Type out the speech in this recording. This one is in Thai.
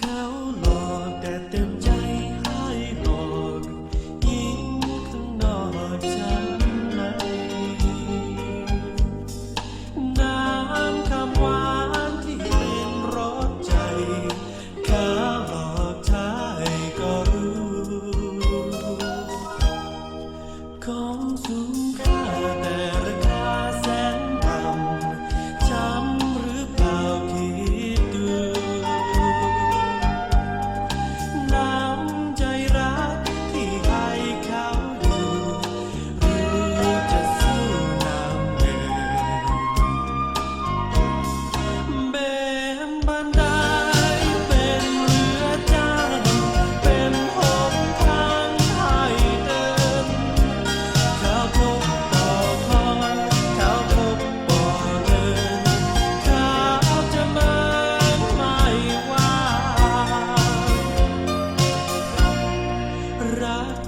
เขาหลอกแต่เต็ม rato.